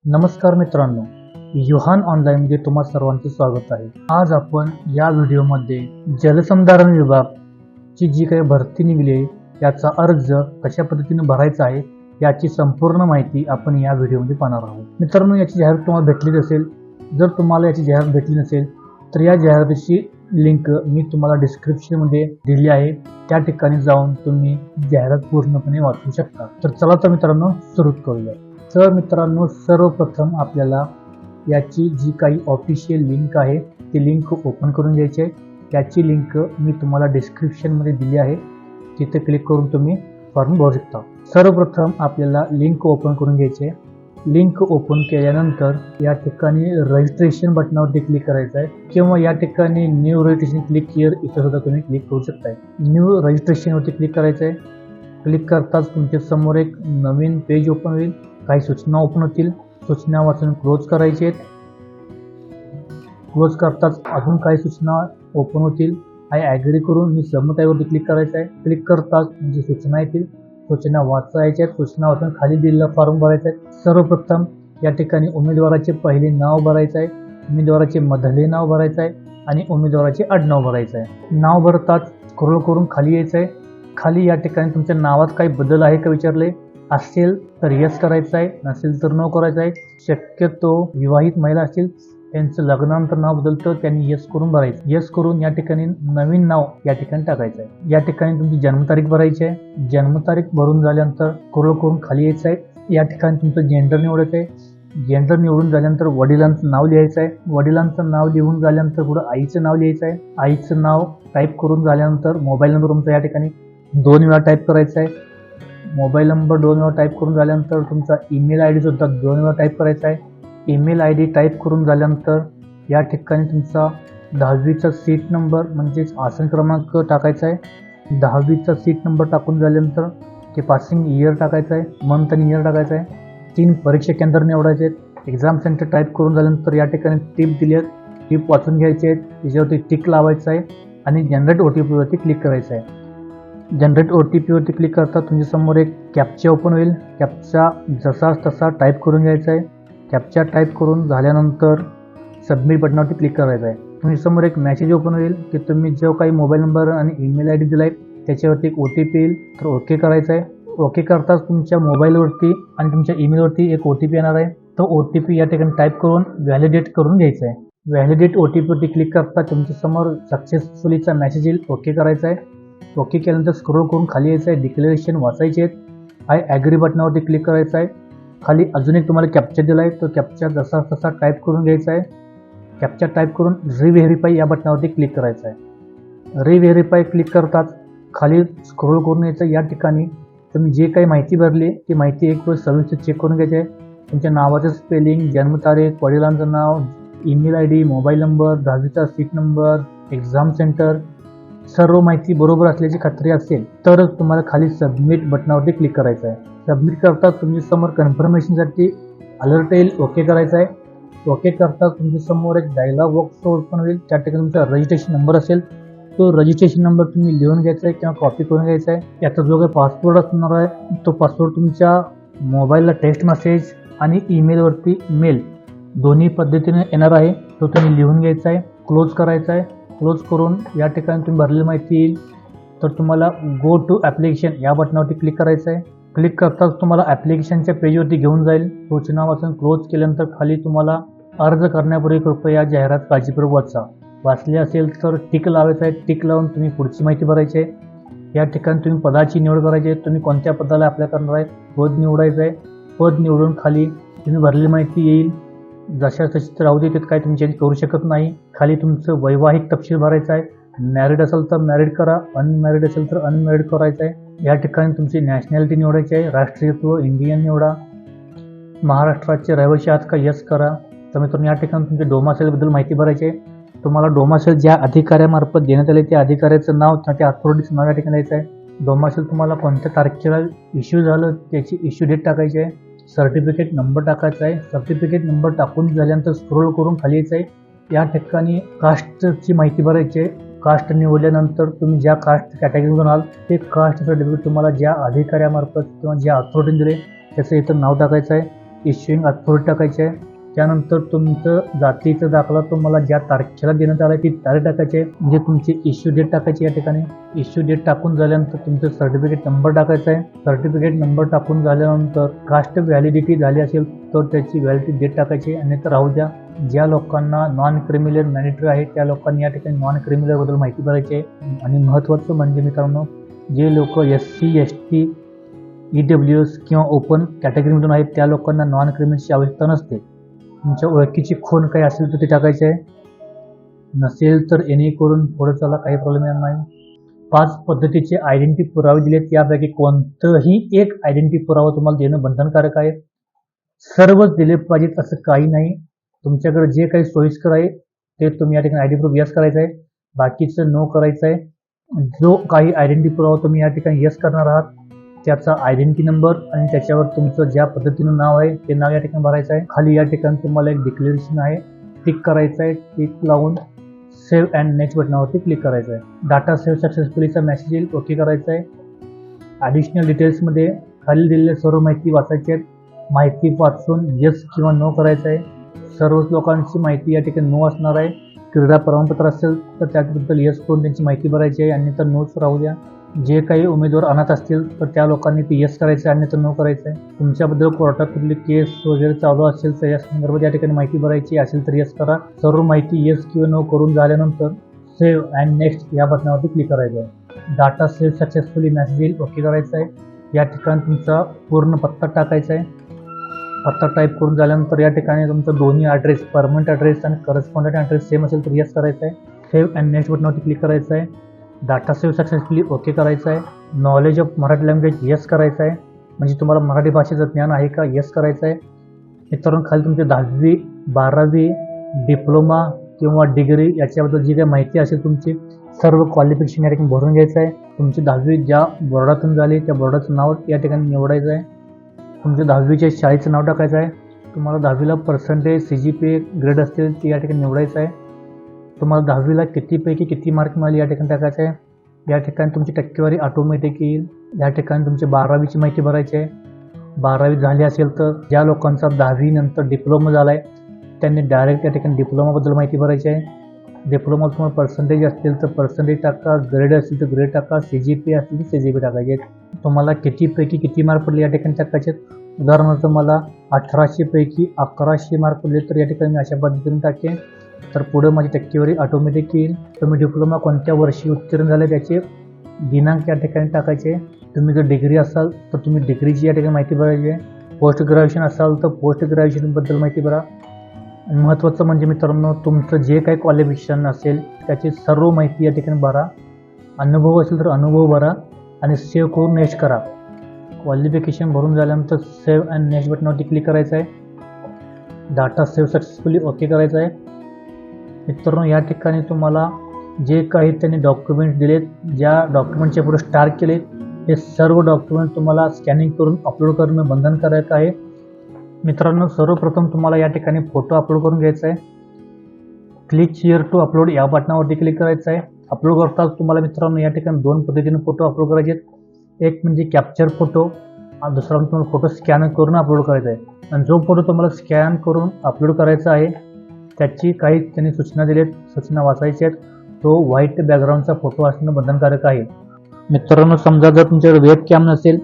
नमस्कार मित्रांनो युहान ऑनलाईनमध्ये तुम्हा सर्वांचे स्वागत आहे. आज आपण या व्हिडिओमध्ये जलसंधारण विभाग ची जी काही भरती निघली आहे याचा अर्ज कशा पद्धतीने भरायचा आहे याची संपूर्ण माहिती आपण या व्हिडिओमध्ये पाहणार आहोत. मित्रांनो याची जाहिरात तुम्हाला भेटलीच असेल. जर तुम्हाला याची जाहिरात भेटली नसेल तर या जाहिरातीची लिंक मी तुम्हाला डिस्क्रिप्शनमध्ये दिली आहे. त्या ठिकाणी जाऊन तुम्ही जाहिरात पूर्णपणे वाचू शकता. तर चला तर मित्रांनो सुरू करूया. तर मित्रांनो सर्वप्रथम आपल्याला याची जी काही ऑफिशियल लिंक आहे ती लिंक ओपन करून घ्यायची आहे. त्याची लिंक मी तुम्हाला डिस्क्रिप्शनमध्ये दिली आहे. तिथे क्लिक करून तुम्ही फॉर्म भरू शकता. सर्वप्रथम आपल्याला लिंक ओपन करून घ्यायची आहे. लिंक ओपन केल्यानंतर या ठिकाणी रजिस्ट्रेशन बटनावरती क्लिक करायचं आहे किंवा या ठिकाणी न्यू रजिस्ट्रेशन क्लिक हिअर इथं सुद्धा तुम्ही क्लिक करू शकताय. न्यू रजिस्ट्रेशनवरती क्लिक करायचं आहे. क्लिक करताच तुमच्यासमोर एक नवीन पेज ओपन होईल. काही सूचना ओपन होतील. सूचना वाचून क्लोज करायचे आहेत. क्लोज करताच अजून काही सूचना ओपन होतील. आणि ॲग्री करून मी सबमिट आयवरती क्लिक करायचं आहे. क्लिक करताच म्हणजे सूचना येतील सूचना वाचायच्या आहेत. सूचना वाचून खाली दिलेला फॉर्म भरायचा आहे. सर्वप्रथम या ठिकाणी उमेदवाराचे पहिले नाव भरायचं आहे. उमेदवाराचे मधले नाव भरायचं आहे आणि उमेदवाराचे आडनाव भरायचं आहे. नाव भरताच स्क्रोल करून खाली यायचं आहे. खाली या ठिकाणी तुमच्या नावात काही बदल आहे का विचारले असेल तर यश करायचं आहे नसेल तर नो करायचं आहे. शक्यतो विवाहित महिला असतील त्यांचं लग्नानंतर नाव बदलतं त्यांनी यश करून भरायचं. यश करून या ठिकाणी नवीन नाव या ठिकाणी टाकायचं आहे. या ठिकाणी तुमची जन्मतारीख भरायची आहे. जन्मतारीख भरून झाल्यानंतर स्क्रोल करून खाली यायचं आहे. या ठिकाणी तुमचं जेंडर निवडायचं आहे. जेंडर निवडून झाल्यानंतर वडिलांचं नाव लिहायचं आहे. वडिलांचं नाव लिहून झाल्यानंतर पुढं आईचं नाव लिहायचं आहे. आईचं नाव टाईप करून झाल्यानंतर मोबाईल नंबर तुमचा या ठिकाणी दोन वेळा टाईप करायचा आहे. मोबाईल नंबर दोन वेळा टाईप करून झाल्यानंतर तुमचा ईमेल आय डीसुद्धा दोन वेळा टाईप करायचा आहे. ईमेल आय डी टाईप करून झाल्यानंतर या ठिकाणी तुमचा दहावीचा सीट नंबर म्हणजेच आसन क्रमांक टाकायचा आहे. दहावीचा सीट नंबर टाकून झाल्यानंतर ते पासिंग इयर टाकायचं आहे. मंथ आणि इयर टाकायचं आहे. तीन परीक्षा केंद्र निवडायचे आहेत. एक्झाम सेंटर टाईप करून झाल्यानंतर या ठिकाणी टिप दिली आहेत. टिप वाचून घ्यायची आहेत. त्याच्यावरती टिक लावायचं आहे. आणि जनरेट ओ टी पीवरती क्लिक करायचं आहे. जनरेट ओ टी पीवरती क्लिक करता तुमच्यासमोर एक कॅपचा ओपन होईल. कॅपचा जसा तसा टाईप करून घ्यायचा आहे. कॅपचा टाईप करून झाल्यानंतर सबमिट बटनावरती क्लिक करायचं आहे. तुमच्यासमोर एक मॅसेज ओपन होईल की तुम्ही जो काही मोबाईल नंबर आणि ईमेल आय डी दिला आहे त्याच्यावरती एक ओ टी पी येईल. तर ओके करायचं आहे. ओके करताच तुमच्या मोबाईलवरती आणि तुमच्या ईमेलवरती एक ओ टी पी येणार आहे. तो ओ टी पी या ठिकाणी टाईप करून व्हॅलिडेट करून घ्यायचा आहे. व्हॅलिडेट ओ टी पीवरती क्लिक करता तुमच्यासमोर सक्सेसफुलीचा मेसेज येईल. ओके करायचा आहे. ओके केल्यानंतर स्क्रोल करून खाली यायचं आहे डिक्लेरेशन वाचायचे आहेत. आय ॲग्री बटनावरती क्लिक करायचं आहे. खाली अजून एक तुम्हाला कॅप्चर दिला आहे तो कॅप्चर जसा तसा टाईप करून घ्यायचा आहे. कॅप्चर टाईप करून रिव्हेरीफाय या बटनावरती क्लिक करायचं आहे. रिव्हेरीफाय क्लिक करताच खाली स्क्रोल करून यायचं या ठिकाणी तुम्ही जे काही माहिती भरली ती माहिती एक वेळ सविस्तर चेक करून घ्यायची आहे. तुमच्या नावाचं स्पेलिंग जन्मतारीख वडिलांचं नाव email I D mobile number दहावीचा सीट नंबर एक्झाम सेंटर सर्व माहिती बरोबर असल्याची खात्री असेल तरच तुम्हाला खाली सबमिट बटनावरती क्लिक करायचं आहे. सबमिट करता तुमच्यासमोर कन्फर्मेशनसाठी अलर्ट येईल ओके करायचं आहे. ओके करता तुमच्यासमोर एक डायलॉग बॉक्स ओपन होईल त्या ठिकाणी तुमचा रजिस्ट्रेशन नंबर असेल. तो रजिस्ट्रेशन नंबर तुम्ही लिहून घ्यायचा आहे किंवा कॉपी करून घ्यायचा आहे. याचा जो काही पासवर्ड असणार आहे तो पासवर्ड तुमच्या मोबाईलला टेक्स्ट मेसेज आणि ईमेलवरती मेल दोन्ही पद्धतीने येणार आहे तो तुम्ही लिहून घ्यायचा आहे क्लोज करायचा आहे. क्लोज करून या ठिकाणी तुम्ही भरलेली माहिती येईल. तर तुम्हाला गो टू ॲप्लिकेशन या बटनावरती क्लिक करायचं आहे. क्लिक करताच तुम्हाला ॲप्लिकेशनच्या पेजवरती घेऊन जाईल. सूचना वाचून क्लोज केल्यानंतर खाली तुम्हाला अर्ज करण्यापूर्वी कृपया जाहिरात काळजीपूर्वक वाचा. वाचली असेल तर टिक लावायचं आहे. टिक लावून तुम्ही पुढची माहिती भरायची आहे. या ठिकाणी तुम्ही पदाची निवड करायची आहे. तुम्ही कोणत्या पदाला अप्लाय करणार आहे? पद निवडायचं आहे. पद निवडून खाली तुम्ही भरलेली माहिती येईल. जशा तशी राहू दे त्यात काय तुम्ही चेंज करू शकत नाही. खाली तुमचं वैवाहिक तपशील भरायचं आहे. मॅरिड असेल तर मॅरिड करा अनमॅरिड असेल तर अनमॅरिड करायचं आहे. या ठिकाणी तुमची नॅशनॅलिटी निवडायची आहे. राष्ट्रीयत्व इंडियन निवडा. महाराष्ट्राचे रहिवासी आहात का? यस करा. तर मित्रांनो या ठिकाणी तुमच्या डोमासेलबद्दल माहिती भरायची आहे. तुम्हाला डोमासेल ज्या अधिकाऱ्यामार्फत देण्यात आले त्या अधिकाऱ्याचं नाव किंवा त्या अथॉरिटीचं नाव या ठिकाणी द्यायचं आहे. डोमासेल तुम्हाला कोणत्या तारखेला इश्यू झालं त्याची इश्यू डेट टाकायची आहे. सर्टिफिकेट नंबर टाकायचा आहे. सर्टिफिकेट नंबर टाकून झाल्यानंतर स्क्रोल करून खाली यायचं आहे. या ठिकाणी कास्टची माहिती भरायची आहे. कास्ट निवडल्यानंतर तुम्ही ज्या कास्ट कॅटेगरीमधून आहात ते कास्ट सर्टिफिकेट तुम्हाला ज्या अधिकाऱ्यामार्फत किंवा ज्या अथॉरिटीने दिले त्याचं इथं नाव टाकायचं आहे. इश्युईंग अथॉरिटी टाकायची आहे. त्यानंतर तुमचं जातीचा दाखला तुम्हाला ज्या तारखेला देण्यात आला ती तारीख टाकायची आहे. म्हणजे तुमची इश्यू डेट टाकायची या ठिकाणी. इश्यू डेट टाकून झाल्यानंतर तुमचं सर्टिफिकेट नंबर टाकायचा आहे. सर्टिफिकेट नंबर टाकून झाल्यानंतर कास्ट व्हॅलिडिटी झाली असेल तर त्याची व्हॅलिडिटी डेट टाकायची आणि तर राहू द्या ज्या लोकांना नॉन क्रिमिनल मॅनेटरी आहे त्या लोकांनी या ठिकाणी नॉन क्रिमिनलबद्दल माहिती भरायची आहे. आणि महत्त्वाचं म्हणजे मित्रांनो जे लोक S C S T E W S किंवा ओपन कॅटेगरीमधून आहेत त्या लोकांना नॉन क्रिमिनलची आवश्यकता नसते. तुमच्या ओळखीची खूण काही असेल तर ते टाकायचे आहे. नसेल तर एने करून पुढे चला काही प्रॉब्लेम येणार नाही. पाच पद्धतीचे आयडेंटिटी पुरावे दिलेत यापैकी कोणतंही एक आयडेंटिटी पुरावा तुम्हाला देणं बंधनकारक आहे. सर्वच दिले पाहिजेत असं काही नाही. तुमच्याकडे जे काही सोयीस्कर आहे ते तुम्ही या ठिकाणी आय डी प्रूफ यस करायचं आहे. बाकीचं नो करायचं आहे. जो काही आयडेंटिटी पुरावा तुम्ही या ठिकाणी यस करणार आहात त्याचा आयडेंटिटी नंबर आणि त्याच्यावर तुमचं ज्या पद्धतीनं नाव आहे ते नाव या ठिकाणी भरायचं आहे. खाली या ठिकाणी तुम्हाला एक डिक्लेरेशन आहे. टिक करायचं आहे. टिक लावून सेव्ह अँड नेक्स्ट बटनावरती क्लिक करायचं आहे. डाटा सेव्ह सक्सेसफुलीचा मेसेज येईल. ओके करायचा आहे. ॲडिशनल डिटेल्समध्ये खाली दिलेल्या सर्व माहिती वाचायची आहे माहिती वाचून येस किंवा नो करायचं आहे. सर्वच लोकांची माहिती या ठिकाणी नो असणार आहे. क्रीडा प्रमाणपत्र असेल तर त्याबद्दल येस करून त्यांची माहिती भरायची आहे. आणि तर नोच राहू द्या. जे काही उमेदवार अनाथ असतील तर त्या लोकांनी पी येस करायचं आहे आणि तर नो करायचं आहे. तुमच्याबद्दल कोर्टात कुठली केस वगैरे चालू असेल तर या संदर्भात या ठिकाणी माहिती भरायची असेल तर येस करा. सर्व माहिती येस किंवा नो करून झाल्यानंतर सेव्ह अँड नेक्स्ट या बटनावरती क्लिक करायचं आहे. डाटा सेव्ह सक्सेसफुली मेसेज येईल ओके करायचं आहे. या ठिकाणी तुमचा पूर्ण पत्ता टाकायचा आहे. पत्ता टाईप करून झाल्यानंतर या ठिकाणी तुमचा दोन्ही ॲड्रेस परमनंट ॲड्रेस आणि करस्पॉन्डंट ॲड्रेस सेम असेल तर येस करायचं आहे. सेव्ह अँड नेक्स्ट बटनावरती क्लिक करायचं आहे. डाटा सेव्ह सक्सेसफुली ओके करायचं आहे. Knowledge of Marathi language yes करायचं आहे. म्हणजे तुम्हाला मराठी भाषेचं ज्ञान आहे का? येस करायचं आहे. मित्रांनो खाली तुमची दहावी बारावी डिप्लोमा किंवा डिग्री याच्याबद्दल जी काही माहिती असेल तुमची सर्व क्वालिफिकेशन या ठिकाणी भरून घ्यायचं आहे. तुमची दहावी ज्या बोर्डातून झाली त्या बोर्डाचं नाव या ठिकाणी निवडायचं आहे. तुमच्या दहावीच्या शाळेचं नाव टाकायचं आहे. तुम्हाला दहावीला percentage C G P grade असतील ते या ठिकाणी निवडायचं आहे. तुम्हाला दहावीला कितीपैकी किती मार्क मिळाले या ठिकाणी टाकायचं? आहे या ठिकाणी तुमची टक्केवारी ऑटोमॅटिक येईल. या ठिकाणी तुमची बारावीची माहिती भरायची आहे. बारावी झाली असेल तर ज्या लोकांचा दहावीनंतर डिप्लोमा झाला आहे त्यांनी डायरेक्ट या ठिकाणी डिप्लोमाबद्दल माहिती भरायची आहे. डिप्लोमा तुम्हाला पर्सेंटेज असतील तर पर्सेंटेज टाका ग्रेड असतील तर ग्रेड टाका सी जी पी असतील तर सी जी पी टाकायचे तुम्हाला कितीपैकी किती मार्क पडले या ठिकाणी टाकायचे उदाहरणार्थ मला अठराशेपैकी अकराशे मार्क पडले तर या ठिकाणी मी अशा पद्धतीने टाकेन. तर पुढं माझी टक्केवारी ऑटोमॅटिक येईल. तुम्ही डिप्लोमा कोणत्या वर्षी उत्तीर्ण झाले त्याचे दिनांक या ठिकाणी टाकायचे. तुम्ही जर डिग्री असाल तर तुम्ही डिग्रीची या ठिकाणी माहिती भरायची आहे. पोस्ट ग्रॅज्युएशन असाल तर पोस्ट ग्रॅज्युएशनबद्दल माहिती भरा. महत्त्वाचं म्हणजे मित्रांनो तुमचं जे काही क्वालिफिकेशन असेल त्याची सर्व माहिती या ठिकाणी भरा. अनुभव असेल तर अनुभव भरा आणि सेव्ह करून नेक्स्ट करा. क्वालिफिकेशन भरून झाल्यानंतर सेव्ह अँड नेक्स्ट बटनावरती क्लिक करायचं आहे. डाटा सेव्ह सक्सेसफुली ओके करायचं आहे. मित्रांनो या ठिकाणी तुम्हाला जे काही त्यांनी डॉक्युमेंट दिलेत ज्या डॉक्युमेंटचे पुढे स्टार केले हे सर्व डॉक्युमेंट तुम्हाला स्कॅनिंग करून अपलोड करणं बंधनकारक आहे. मित्रांनो सर्वप्रथम तुम्हाला या ठिकाणी फोटो अपलोड करून घ्यायचा आहे. क्लिक हिअर टू अपलोड या बटनावरती क्लिक करायचं आहे. अपलोड करताच तुम्हाला मित्रांनो या ठिकाणी दोन पद्धतीने फोटो अपलोड करायचे आहेत. एक म्हणजे कॅप्चर फोटो आणि दुसरा म्हणजे तुम्हाला फोटो स्कॅन करून अपलोड करायचा आहे. आणि जो फोटो तुम्हाला स्कॅन करून अपलोड करायचा आहे त्याची काही त्यांनी सूचना दिल्या सूचना वाचायच्या आहेत. तो व्हाईट बॅकग्राऊंडचा फोटो असणं बंधनकारक आहे. मित्रांनो समजा जर तुमच्याकडे वेब कॅम नसेल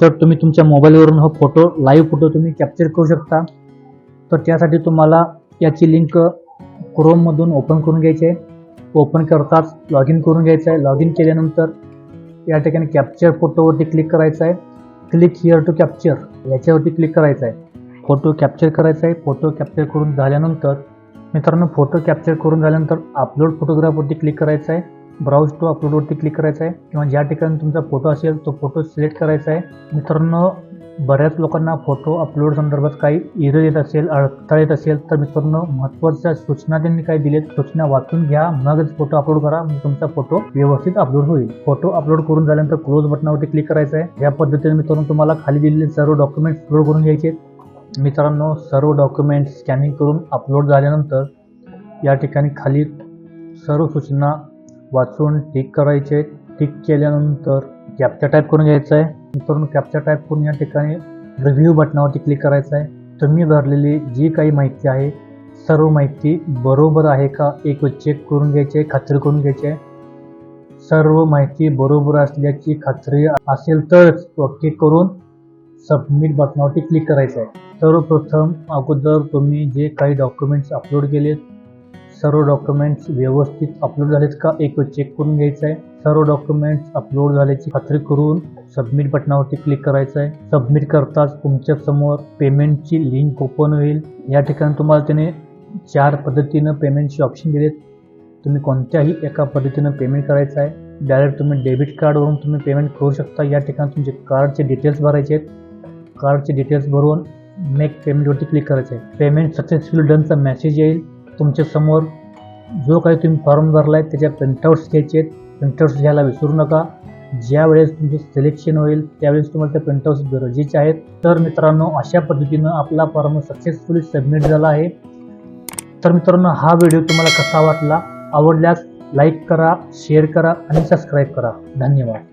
तर तुम्ही तुमच्या मोबाईलवरून हा फोटो लाईव्ह फोटो तुम्ही कॅप्चर करू शकता. तर त्यासाठी तुम्हाला याची लिंक क्रोममधून ओपन करून घ्यायची आहे. ओपन करताच लॉग इन करून घ्यायचं आहे. लॉग इन केल्यानंतर या ठिकाणी कॅप्चर फोटोवरती क्लिक करायचं आहे. क्लिक हिअर टू कॅप्चर याच्यावरती क्लिक करायचं आहे. फोटो कॅप्चर करायचा आहे. फोटो कॅप्चर करून झाल्यानंतर मित्रांनो फोटो कॅप्चर करून झाल्यानंतर अपलोड फोटोग्राफवरती क्लिक करायचं आहे. ब्राउज टू अपलोडवरती क्लिक करायचं आहे. किंवा ज्या ठिकाणी तुमचा फोटो असेल तो फोटो सिलेक्ट करायचा आहे. मित्रांनो बऱ्याच लोकांना फोटो अपलोड संदर्भात काही इरर येत असेल अडथळा येत असेल तर मित्रांनो महत्त्वाच्या सूचना त्यांनी काही दिलेत सूचना वाचून घ्या. मगच फोटो अपलोड करा. मग तुमचा फोटो व्यवस्थित अपलोड होईल. फोटो अपलोड करून झाल्यानंतर क्लोज बटनावरती क्लिक करायचं आहे. या पद्धतीने मित्रांनो तुम्हाला खाली दिलेले सर्व डॉक्युमेंट अपलोड करून घ्यायचे मित्रांनो सर्व डॉक्युमेंट स्कॅनिंग करून अपलोड झाल्यानंतर या ठिकाणी खाली सर्व सूचना वाचून टिक करायचे. टिक केल्यानंतर कॅप्चा टाईप करून घ्यायचं आहे. मित्रांनो कॅप्चा टाईप करून या ठिकाणी रिव्ह्यू बटनावरती क्लिक करायचं आहे. तुम्ही भरलेली जी काही माहिती आहे सर्व माहिती बरोबर आहे का एक चेक करून घ्यायची आहे खात्री करून घ्यायची आहे. सर्व माहिती बरोबर असल्याची खात्री असेल तरच ओके करून सबमिट बटनावरती क्लिक करायचं आहे सर्वप्रथम अगोदर तुम्ही जे काही डॉक्युमेंट्स अपलोड केले सर्व डॉक्युमेंट्स व्यवस्थित अपलोड झालेत का एक वेळ चेक करून घ्यायचं आहे सर्व डॉक्युमेंट्स अपलोड झाल्याची खात्री करून सबमिट बटनावरती क्लिक करायचं आहे सबमिट करताच तुमच्यासमोर पेमेंटची लिंक ओपन होईल. या ठिकाणी तुम्हाला त्याने चार पद्धतीनं पेमेंटचे ऑप्शन दिलेत. तुम्ही कोणत्याही एका पद्धतीनं पेमेंट करायचं आहे डायरेक्ट तुम्ही डेबिट कार्डवरून तुम्ही पेमेंट करू शकता. या ठिकाणी तुमचे कार्डचे डिटेल्स भरायचे आहेत. कार्डचे डिटेल्स भरून मेक पेमेंटवरती क्लिक करायचं आहे पेमेंट सक्सेसफुल डनचा मेसेज येईल. तुमच्यासमोर जो काही तुम्ही फॉर्म भरला आहे त्याच्या प्रिंटआउट्स घ्यायचे आहेत. प्रिंटआउट्स घ्यायला विसरू नका. ज्या वेळेस तुमचं सिलेक्शन होईल त्यावेळेस तुम्हाला त्या प्रिंटआउट्स गरजेचे आहेत. तर मित्रांनो अशा पद्धतीनं आपला फॉर्म सक्सेसफुली सबमिट झाला आहे. तर मित्रांनो हा व्हिडिओ तुम्हाला कसा वाटला? आवडल्यास लाईक करा शेअर करा आणि सबस्क्राईब करा. धन्यवाद.